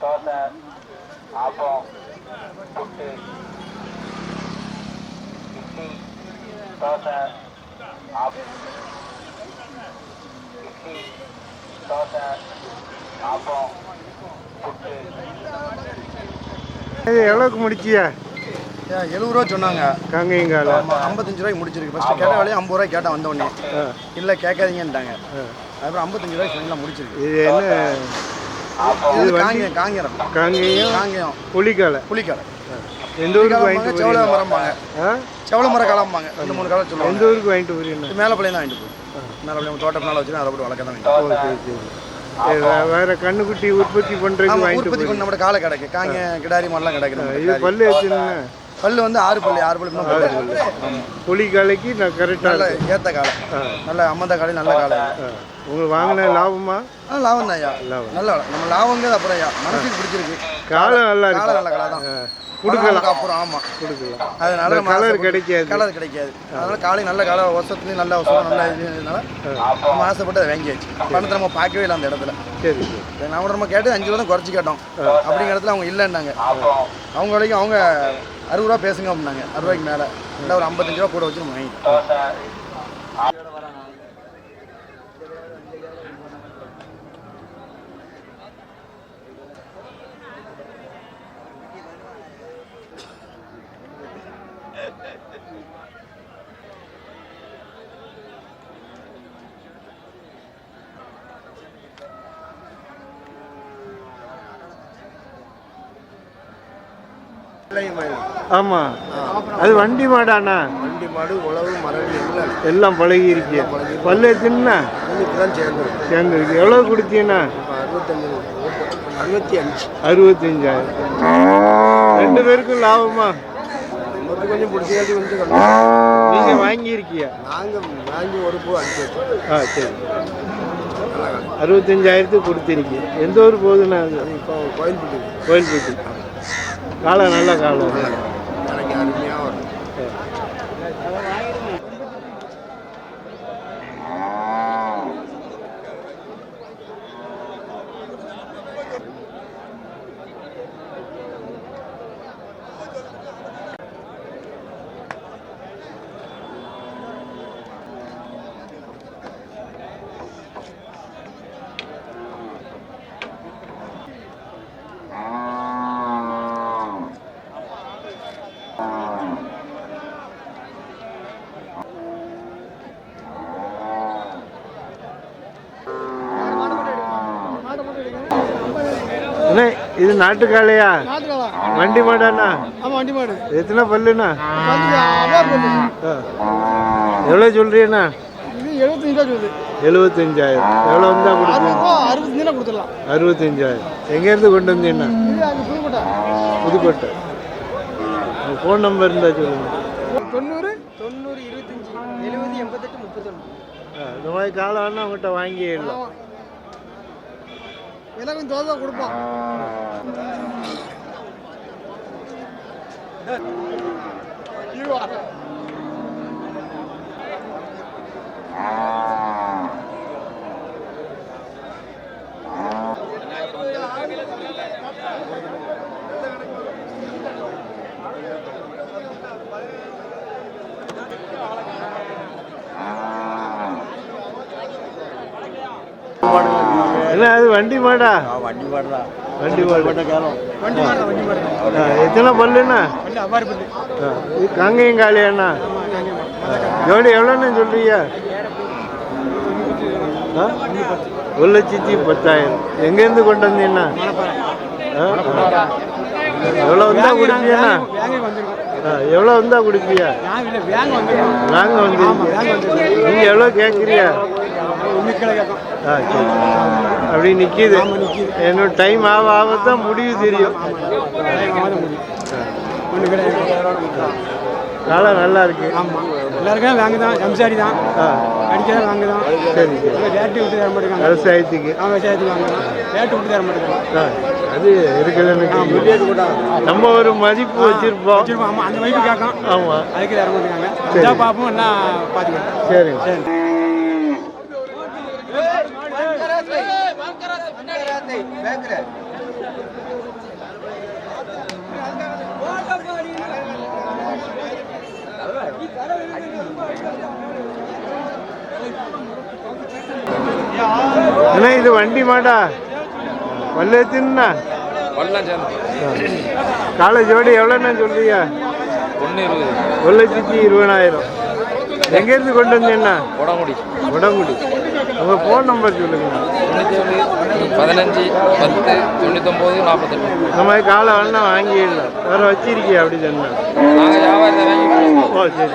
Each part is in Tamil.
தோசை ஆப்பம் புட்டு இட்லி தோசை ஆப்பம் இட்லி தோசை ஆப்பம் புட்டு இது எவ்வளோக்கு முடிச்சியா? எழுபது ரூபா சொன்னாங்க. காங்கையங்கால ஆமாம் ஐம்பத்தஞ்சு ரூபாய்க்கு முடிச்சிருக்கு. ஃபஸ்ட்டு கேட்ட வேலையை ஐம்பது ரூபாய் கேட்டேன் வந்த உடனே. இல்லை கேட்காதீங்கன்ட்டாங்க. அப்புறம் ஐம்பத்தஞ்சு ரூபாய்க்கு ஃபைனலாக முடிச்சிருக்கு. இது என்ன? இது காங்கியம் காங்கிரம் காங்கேயம்? காங்கியம். புலிக்காலை? புளிக்காலை எந்த ஊருக்கு வாங்கிட்டு போறீங்க? மரம்பாங்க. ஆ? செவல மரம் காலம்பாங்க ரெண்டு மூணு காலம் எந்த சொல்லுவாங்க ஊருக்கு வாங்கிட்டு போறீங்க? மேலே பிள்ளைங்க தான் வாங்கிட்டு போய் மேலே பிள்ளைங்க தோட்டம் மேலே வச்சுன்னா அதை போட்டு வளர்க்க தான் சரி வேற கண்ணுக்குட்டி உற்பத்தி பண்றதுக்கு உற்பத்தி பண்ணி நம்ம காலை கிடக்கு காங்க கிடாரி மாதிரிலாம் கிடக்கு நம்ம இது. பல்லு வச்சுன்னா. பல்லு வந்து ஆறு பல்லு ஆறு பல்லு. தான் பல்லு. ஆமாம் புலிக்காலைக்கு நான் கரெக்டாக நல்ல ஏத்த காலை நல்ல அம்மந்த காலை நல்ல காலை உங்களுக்கு வாங்கின லாபமா? ஆ லாபம் தான் ஐயா. லாபம். நல்ல நம்ம லாபங்கிறது அப்புறம் ஐயா. மனசுக்கு பிடிச்சிருக்கு. காலம் நல்லா காலை நல்ல காலை தான். கொடுக்கலாம். அப்புறம் ஆமாம் கொடுக்கலாம். அதனால கலர் கிடைக்காது. கலர் கிடைக்காது. அதனால காலை நல்ல காலை வருஷத்துலேயும் நல்ல வருஷம் நல்ல இதுனால நம்ம ஆசைப்பட்டு அதை வாங்கியாச்சு. பணத்தை நம்ம பார்க்கவே இல்லை அந்த இடத்துல. சரி நம்ம நம்ம கேட்டு அஞ்சு ரூபா தான் குறைச்சி கேட்டோம். அப்படிங்கிற இடத்துல அவங்க இல்லைன்னாங்க. அவங்க வரைக்கும் அவங்க அறுபது ரூபா பேசுங்க அப்படின்னாங்க. அறுபதுக்கு மேலே. இல்லை ஒரு ஐம்பத்தஞ்சு ரூபா கூட வச்சு நம்ம வாங்கிட்டோம் ஆமா. அது வண்டி மாடாண்ணா? வண்டி மாடு உழவு மரபு எல்லாம். பழகி இருக்கு பல்லு எத்தனை சேர்ந்துருக்கு. எவ்வளோ அறுபத்தஞ்சு அறுபத்தி அஞ்சு. அறுபத்தஞ்சாயிரம். ரெண்டு பேருக்கும் லாபமா? கொஞ்சம் பிடிச்சாச்சு கொஞ்சம் நீங்க வாங்கியிருக்கியா? நாங்கள் வாங்கி ஒரு பூ வச்சோம் ஆ சரி. அறுபத்தஞ்சாயிரத்துக்கு கொடுத்துருக்கீங்க. எந்த ஊர் போகுதுண்ணா கோயில்பட்டி கோயில்பட்டி காலை நல்ல காலம் அண்ணே இது நாட்டுக்காலையா? வண்டி மாடாண்ணா? வண்டி மாடு. எத்தனை பல்லுண்ணா. எவ்வளோ சொல்றீண்ணா எழுபத்தஞ்சாயிரம். எவ்வளோ வந்தா கொடுத்துடலாம். அறுபத்தஞ்சாயிரம். எங்கேருந்து கொண்டு வந்தீங்கண்ணா? புதுக்கோட்டை. ஃபோன் நம்பர் சொல்லுங்க. தொண்ணூறு. தொண்ணூறு இருபத்தஞ்சி எழுபது எண்பத்தெட்டு முப்பத்தொன்று இந்த மாதிரி காலம் உங்கள்கிட்ட வாங்கிடலாம். எல்லாம் கொஞ்சம் தோசை கொடுப்போம். என்ன அது வண்டி மாடா? வண்டி மாடுறா வண்டி மாடு. வண்டி மாடு வண்டி மாடு ஆ, எத்தனை பல்லுண்ணா அவ்வாறு பல்லு இது காங்கேயம் காளியாண்ணா ஜோடி எவ்வளோண்ணா சொல்றீங்க? ஆ? ஒரு லட்சத்தி பத்தாயிரம். எங்கேருந்து கொண்டு வந்தீங்கண்ணா. எவ்வளோ வந்தா குடிப்பீங்கண்ணா எவ்வளோ வந்தா குடிப்பியா வாங்க வந்துருக்கீங்க. நீங்கள் எவ்வளோ கேட்குறியா ஆ சரி. அப்படி நிற்கிது இன்னும் டைம் ஆக ஆக தான் முடிவு தெரியும். காலம் நல்லா இருக்கு. ஆமாம் எல்லாருக்கும் வாங்க தான். எம்சாரி தான். ஆ. அடிக்காத வாங்க தான். சரி சரி. ரேட்டு விட்டு தர மாட்டேங்காங்க விவசாயத்துக்கு அவன் விவசாயத்துக்கு வாங்க தான் ரேட்டு விட்டு தர மாட்டேங்காங்க ஆ, அது எனக்கு நம்ம ஒரு மதிப்பு வச்சிருப்போம். வச்சிருப்போம். ஆமாம் அந்த வைப்பு கேட்கும். ஆமாம் அதுக்கு தர சரி. இதான் பார்ப்போம். என்ன பார்த்துக்கலாம். சரிங்க. சரி. அண்ணா இது வண்டி மாடா. பல்லு சேர்ந்து. காலை ஜோடி எவ்வளோண்ணா சொல்றீங்க? ஒரு லட்சத்தி இருபதாயிரம். எங்கேருந்து கொண்டு வந்தீங்கண்ணா? உடம்புடி உடங்குடி உங்கள் ஃபோன் நம்பர் சொல்லுங்க. தொண்ணூற்றி ஒன்று பதினஞ்சு பத்து தொண்ணூத்தொம்பது நாற்பத்தெட்டு இந்த மாதிரி காலை வேணா வாங்கிடலாம். வேறு வச்சிருக்கியா அப்படி சொன்னா? நாங்கள் வியாபாரத்தை வாங்கி ஓ சரி.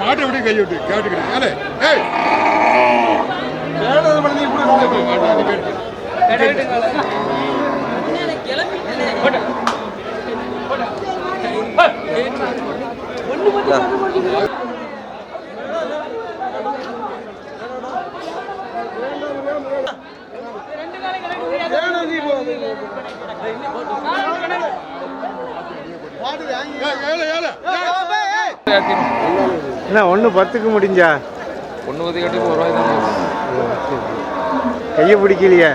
மாட்டை விட்டு கை விட்டு கேட்டுக்கிட்டு ஏலே ஏய். ஏலே ஏலே என்ன ஒன்று பத்துக்கு முடிஞ்சா? ஒன்று பத்து கட்டி ஒரு ரூபாய் தான். கையை பிடிக்கலையே?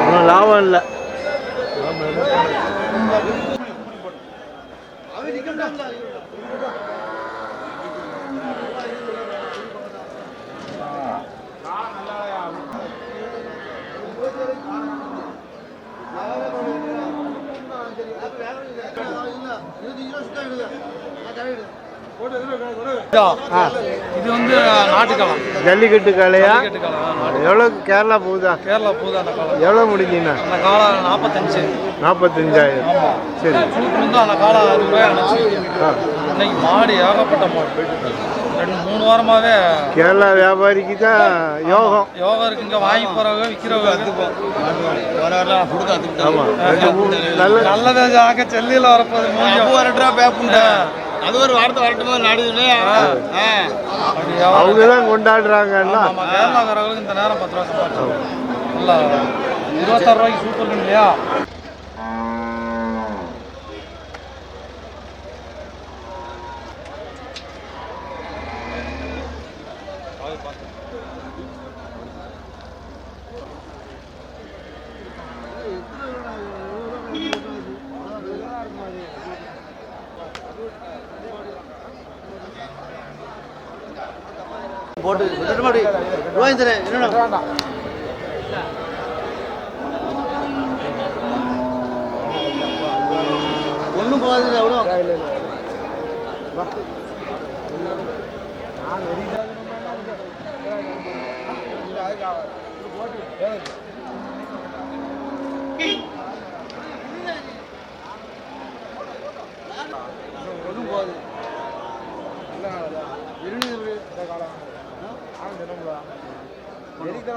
ஒன்றும் லாபம் இல்லை. இது வந்து நாட்டுக்காலம் ஜல்லிக்கட்டு காளையா நாட்டு எவ்வளோ கேரளா போகுதா? கேரளா போகுது அந்த காலம். எவ்வளோ அந்த காலம் நாற்பத்தஞ்சு நாற்பத்தஞ்சாயிரம் சரி. வந்து அந்த காலம் அறுபது இன்னைக்கு மாடு ஏகப்பட்ட மாடு ரெண்டு மூணு வாரமாவே கேரளா வியாபாரிக்கு தான் யோகம்? யோகா இருக்கு. இங்க வாங்கி போறவங்க விற்கிறவங்க ஆமாம் ரெண்டு மூணு நல்ல நல்லது ஆக செல்லியில் வரப்போகுது மூஞ்சி. வரட்டுறா பேப்புண்டா அது ஒரு வாரத்தை வரட்டுமா? வியாபாரம். அவங்க தான் கொண்டாடுறாங்கன்னா. கேரளாக்காரங்களுக்கு இந்த நேரம் பத்து ரூபா சம்பாதிச்சோம் நல்லா இருபத்தாறு ரூபாய்க்கு சூப்பர் இல்லையா போட்டு விட்டுட்டு மாடி ரூபாய் என்னடா ஒன்றும் போகாது எவ்வளோ ஒன்றும் போகாது முப்பத்தஞ்சு ரூபா இருபத்தஞ்சு ரூபா போட்டு வெட்டி சொன்னேன் போ வெட்டி வெட்டி இருபத்தஞ்சு ரூபா இருபத்தஞ்சு ஐநூறு ஐநூறு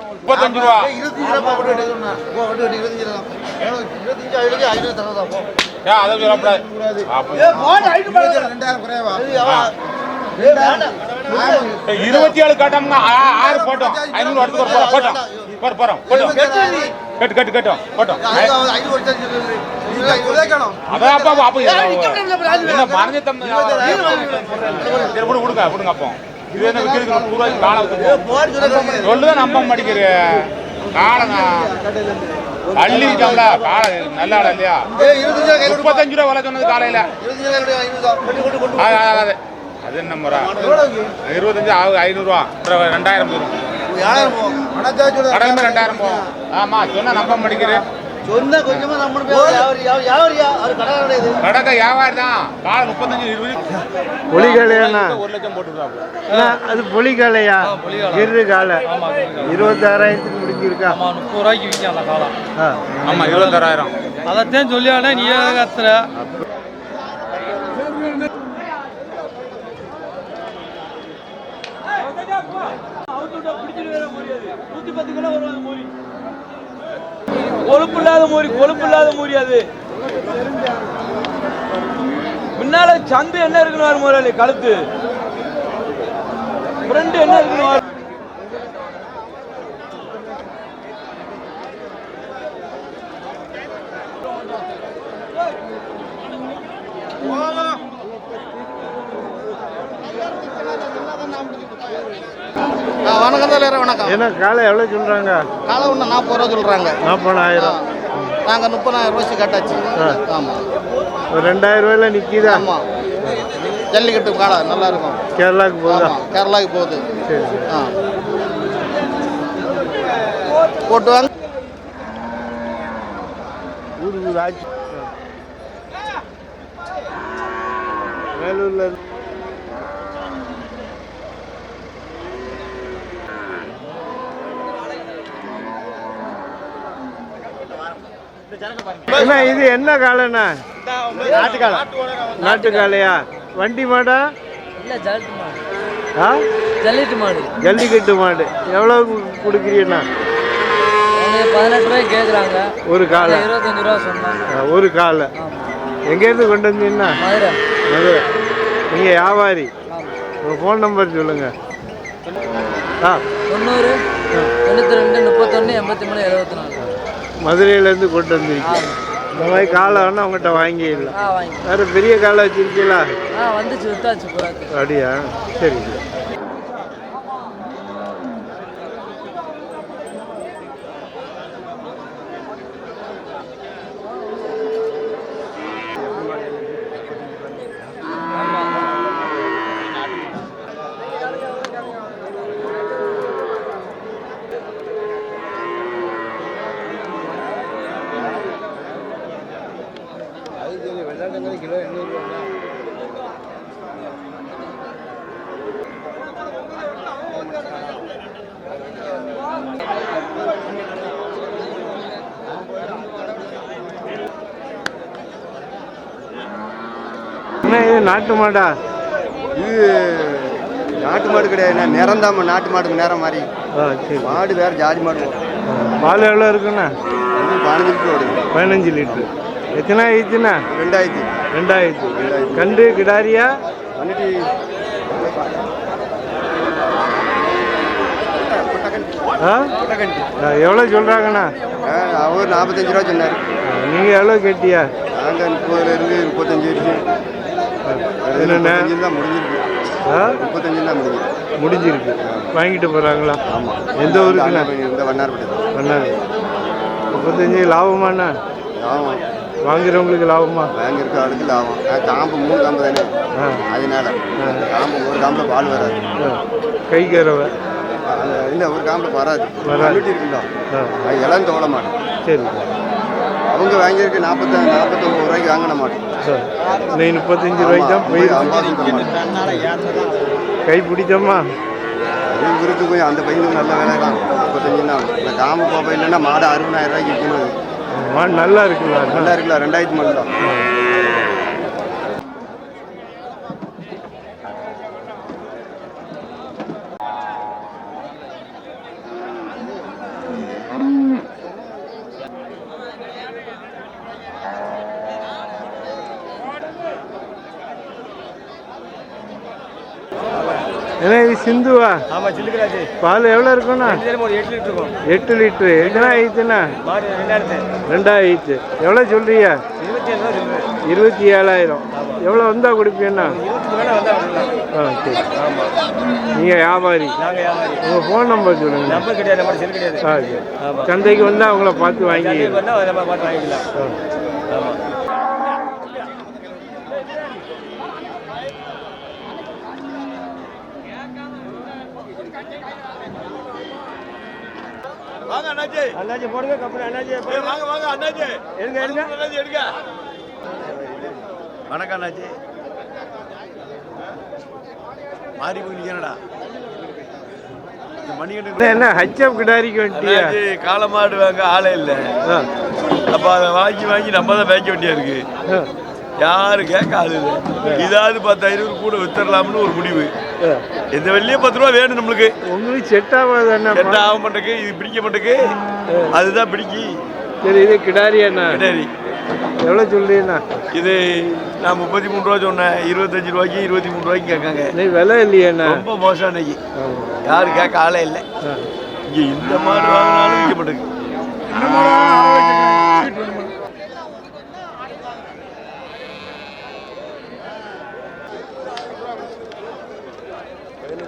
தரதா போ ஏன் அதை குறைவா இருபத்தி ஏழு கட்டம்னா ஆறு போட்டோம். ஐநூறு எடுத்துக்கோ போட்டோம். போறோம் போறோம் போட்டோம். கட்டு கட்டு கட்டும் போட்டோம். அதான் அப்பா அப்பா என்ன மறைஞ்ச தம்பி விடுங்க அப்போ. இது என்ன விற்கிறது நூறு ரூபாய்க்கு காலை வச்சுக்கோ சொல்லுதான் நம்ப மாட்டேங்கிற. காலை அள்ளி இருக்காங்கள காலை நல்ல ஆளா இல்லையா? முப்பத்தஞ்சு ரூபா விலை சொன்னது காலையில. அது என்ன முறை? இருபத்தஞ்சு ஆகுது ஐநூறுரூவா ரெண்டாயிரம் போயிடும் கடலுமே ரெண்டாயிரம் போகும் ஆமா சொன்னா நம்ப மாட்டேங்கிறேன் சொன்ன கொஞ்சமா நம்ம யாவரியா அவர் கடை கிடையாது கடக்க வியாபாரி தான் காலை முப்பத்தஞ்சு இருபது புலிகாலையாண்ணா ஒரு லட்சம் போட்டுருவாங்க அண்ணா, அது புலிகாலையா இரு காலை இருபத்தாறாயிரத்துக்கு முடிஞ்சிருக்கா ஆமா முப்பது ரூபாய்க்கு விற்கும் காலம் ஆமா இருபத்தாறாயிரம் அதைத்தான் சொல்லியானே நீ கத்துற கொழுப்பு இல்லாத மூரி கொழுப்பு இல்லாத மூரி அது. முன்னால சந்து என்ன இருக்கணும் முதலாளி கழுத்து. என்ன இருக்கணும் தலைவர் வணக்கம். ஏன்னா காலை எவ்வளோ சொல்கிறாங்க காலை ஒன்று நாற்பது ரூபா சொல்கிறாங்க நாற்பதாயிரம். நாங்கள் முப்பதாயிரம் ரூபாய்க்கு கட்டாச்சு. ஆமாம் ரெண்டாயிரம் ரூபாயில நிற்கிதா ஆமாம் ஜல்லிக்கட்டு காலை நல்லா இருக்கும் கேரளாவுக்கு போகுதா? கேரளாவுக்கு போகுது. ஆ. போட்டு வாங்க. ஊருக்கு வேலூர்ல இருந்து- அண்ணா இது என்ன காலைண்ணா? நாட்டு காலை நாட்டு காளையா வண்டி மாடா? இல்லை ஜல்லிட்டு மாடு. ஆ? ஜல்லிட்டு மாடு. ஜல்லிக்கட்டு மாடு. எவ்வளோ கொடுக்குறீண்ணா பதினெட்டு ரூபாய்க்கு கேட்குறாங்க. ஒரு காலை. இருபத்தஞ்சு ரூபா சொன்னாங்க. ஒரு காலை. எங்கேருந்து கொண்டு வந்தீங்கன்னா மதுரை. மதுரை. நீங்கள் வியாபாரி. உங்கள் ஃபோன் நம்பர் சொல்லுங்கள் ஆ. தொண்ணூறு தொண்ணூற்றி ரெண்டு முப்பத்தொன்று எண்பத்தி மூணு எழுபத்தி நாலு. மதுரையிலேருந்து கொண்டு வந்திருக்கீங்க. இந்த மாதிரி காலை வேணா உங்கள்கிட்ட வாங்கிடலாம். வேறு பெரிய காலை வச்சிருக்கீங்களா? வந்துச்சு அப்படியா? சரி. என்ன இது நாட்டு மாடா. இது நாட்டு மாடு கிடையாது நிறந்தாம நாட்டு மாடுக்கு நேரம் மாதிரி மாடு வேற ஜாதி மாடு. பால் எவ்வளோ இருக்குண்ணா? பதினஞ்சு ஓடுது பதினஞ்சு லிட்டரு. எத்தனை ஆயிடுச்சுண்ணா? ரெண்டாயிரத்தி. ரெண்டாயிரத்து. கண்டு கிடாரியா? ஆ? எவ்வளோ சொல்கிறாங்கண்ணா அவர் நாற்பத்தஞ்சு ரூபா சொன்னார். நீங்கள் எவ்வளோ கேட்டியா? நாங்கள் முப்பதுல இருந்து முப்பத்தஞ்சு வரைக்கும் தான் முடிஞ்சிருக்கு. முப்பத்தஞ்சு தான் முடிஞ்சிருக்கு. முடிஞ்சிருக்கு. வாங்கிட்டு போகிறாங்களா ஆமாம் எந்த ஊருக்குண்ணா? இந்த வண்ணார்பட்டி பண்ணாரு முப்பத்தஞ்சு லாபமாண்ணா? ஆமாம் வாங்குறவங்களுக்கு லாபமா? வாங்கியிருக்க ஆளுக்கு லாபம். காம்பு மூணு காம்பு தானே? அதனால. காம்பு ஒரு காம்பில் பால் வராது. கை கறவை இல்லை ஒரு காம்பில் வராது. வராது. மாட்டோம் சரி. அவங்க வாங்கியிருக்கு நாற்பத்தி நாற்பத்தொம்பது ரூபாய்க்கு வாங்கின மாட்டோம் சார் நீ முப்பத்தஞ்சு ரூபாய்க்கு தான் போயிருக்கு. கை பிடிச்சோமா? அது இவருக்கு கொஞ்சம் அந்த பையனுக்கு நல்ல வேலை தான் முப்பத்தஞ்சு தான் இந்த காம்பு கோப்பை இல்லைன்னா மாடு அறுபதாயிரம் ரூபாய்க்கு விற்கணும். மாடு நல்லா இருக்குல்ல நல்லா இருக்குல்ல ரெண்டாயிரத்து மாடு தான் ஏன்னா இது சிந்துவா? ஆமாம் சில்லுக்கராஜ் பால் எவ்வளோ இருக்கும்ண்ணா? ஒரு எட்டு லிட்டர் இருக்கும். எட்டு லிட்ரு எத்தனை ஆயிடுச்சுண்ணா ரெண்டாயிரத்து. ரெண்டாயிடுச்சு எவ்வளோ சொல்றியா இருபத்தி ஏழாயிரம் எவ்வளோ வந்தால் கொடுப்பீங்கண்ணா? ஆ சரி. நீங்கள் வியாபாரி. உங்கள் ஃபோன் நம்பர் சொல்லுங்க. நம்பர் கிடையாது நம்பர் செல் கிடையாது. ஆ சரி. சந்தைக்கு வந்தால் அவங்கள பார்த்து வாங்கி பார்த்து வாங்கிக்கலாம். ஆமாம் அண்ணாச்சி போடுங்க கப்பல் அண்ணாச்சி வாங்க வாங்க அண்ணாச்சி எடுங்க எடுங்க. அண்ணாச்சி எடுங்க. வணக்கம் அண்ணாச்சி மாறி போய் மணிகண்டன் என்ன ஹச்எப் கிடாரிக்கு வந்துட்டியா? காலமாடு வாங்க ஆளே இல்லை. அப்போ அதை வாங்கி வாங்கி நம்ம தான் வேண்டியா இருக்கு. யாரு கேட்க ஆள் இல்லை இதாவது பத்தாயிரம் கூட வித்துடலாம்னு ஒரு முடிவு. ஆ. எந்த வெள்ளியே பத்து ரூபா வேணும் நம்மளுக்கு. உங்களுக்கு செட் ஆகாது செட் அண்ணா ஆக மாட்டேக்கு இது பிடிக்க மாட்டேக்கு அதுதான் பிடிக்கி. சரி இது கிடாரி அண்ணா. சரி எவ்வளோ சொல்றீங்கண்ணா? இது நான் முப்பத்தி மூணு ரூபா சொன்னேன். இருபத்தஞ்சு ரூபாய்க்கு இருபத்தி மூணு ரூபாய்க்கு கேட்காங்க. நீ விலை இல்லையாண்ணா ரொம்ப மோசம் இன்னைக்கு யாரும் கேட்க ஆளே இல்லை. இங்க இந்த மாடு வாங்கினாலும் விற்க மாட்டேங்குது.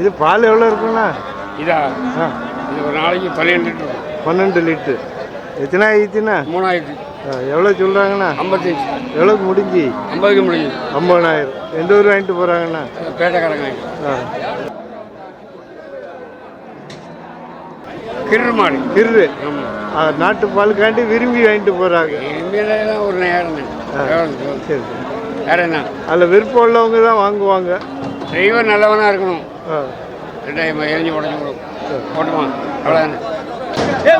இது பால் எவ்வளோ இருக்குண்ணா இதா? இது ஒரு நாளைக்கு பன்னெண்டு லிட்டர். பன்னெண்டு லிட்ரு எத்தனை ஆயிடுச்சுண்ணா மூணாயிரத்தி எவ்வளோ சொல்கிறாங்கண்ணா ஐம்பத்தஞ்சு. எவ்வளோக்கு முடிஞ்சு? ஐம்பதுக்கு முடியுது ஐம்பதாயிரம். எந்த ஊர் வாங்கிட்டு போகிறாங்கண்ணா பேட்டைக்காரங்க ஆ. கிரு. மாடு கிரு நாட்டு பாலுக்காண்டி விரும்பி வாங்கிட்டு போகிறாங்க எம்எல்ஏலாம் ஒரு நேரம் சரி வேற என்ன? அதில் விருப்பம் உள்ளவங்க தான் வாங்குவாங்க. டிரைவர் நல்லவனாக இருக்கணும். ரெண்டாயிரம் எரிஞ்சு உடஞ்சி கொடுக்கும் போட்டுமா அவ்வளோதானே ஏய்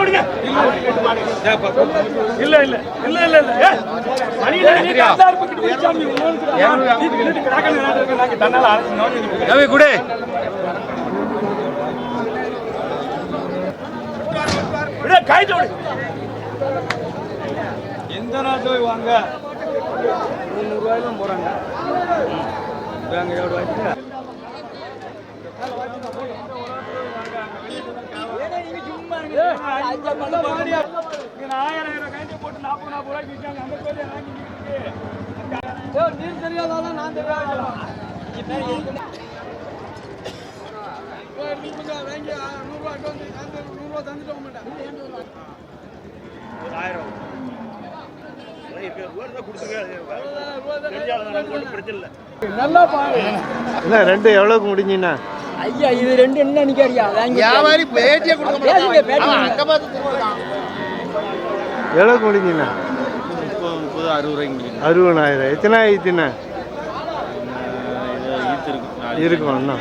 விடுங்க நான் இல்ல இல்ல இல்ல இல்ல இல்ல ஏய், மணியில நீ கந்தார் பக்கத்து போய் சாமி உனக்கு நீ நின்னுட்டு கிடக்கணும், நான் நாங்க தன்னால அரைச்சு நோண்டி நிக்கிறேன். ரவி குடு விடு, கைட்டு விடு. எந்த நாட்டு போய் வாங்க முந்நூறு ரூபாயிலும் போறாங்க வாங்க எவ்வளோ வாங்கிட்டு என்ன ரெண்டு எவ்வளோக்கு முடிஞ்சுண்ணா ஐயா இது ரெண்டு என்ன நிக்காரியா வாங்கி வியாபாரி பேட்டியே கொடுக்க. அங்க பார்த்து எவ்வளோக்கு முடிஞ்சுண்ணா முப்பது அறுபது ரூபாய்க்கு அறுபதாயிரம். எத்தனை ஆயிடுச்சுண்ணா இருக்கும் அண்ணா.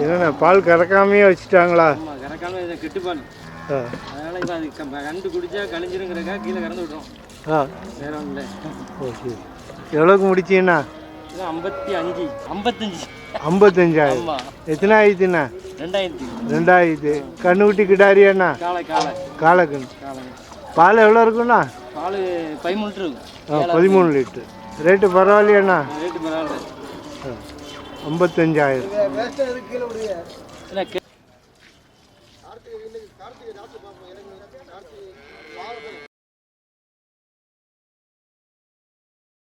என்னென்ன பால் கறக்காமையே வச்சுட்டாங்களா? கறக்காம கெட்டுப்பான் அதனால இப்போ அது க- கண்டு குடிச்சா கழிஞ்சிருங்கிறக்கா கீழே கறந்து விட்றோம். ஆ. வேற ஒன்றும் இல்லை. ஓகே எவ்வளோக்கு முடிச்சீங்கண்ணா இது ஐம்பத்தி அஞ்சு. ஐம்பத்தஞ்சு. ஐம்பத்தஞ்சாயிரம். எத்தனை ஆயிடுச்சுண்ணா ரெண்டாயிரத்தி. ரெண்டாயிரத்து. கண்ணுக்குட்டி கிடாரியாண்ணா காலை காலை காலக்கண் காலை பால் எவ்வளோ இருக்குண்ணா? பால் பதிமூணு இருக்கும் ஆ பதிமூணு லிட்டரு. ரேட்டு பரவாயில்லையாண்ணா ரேட்டு பரவாயில்ல. ஐம்பத்தஞ்சாயிரம்.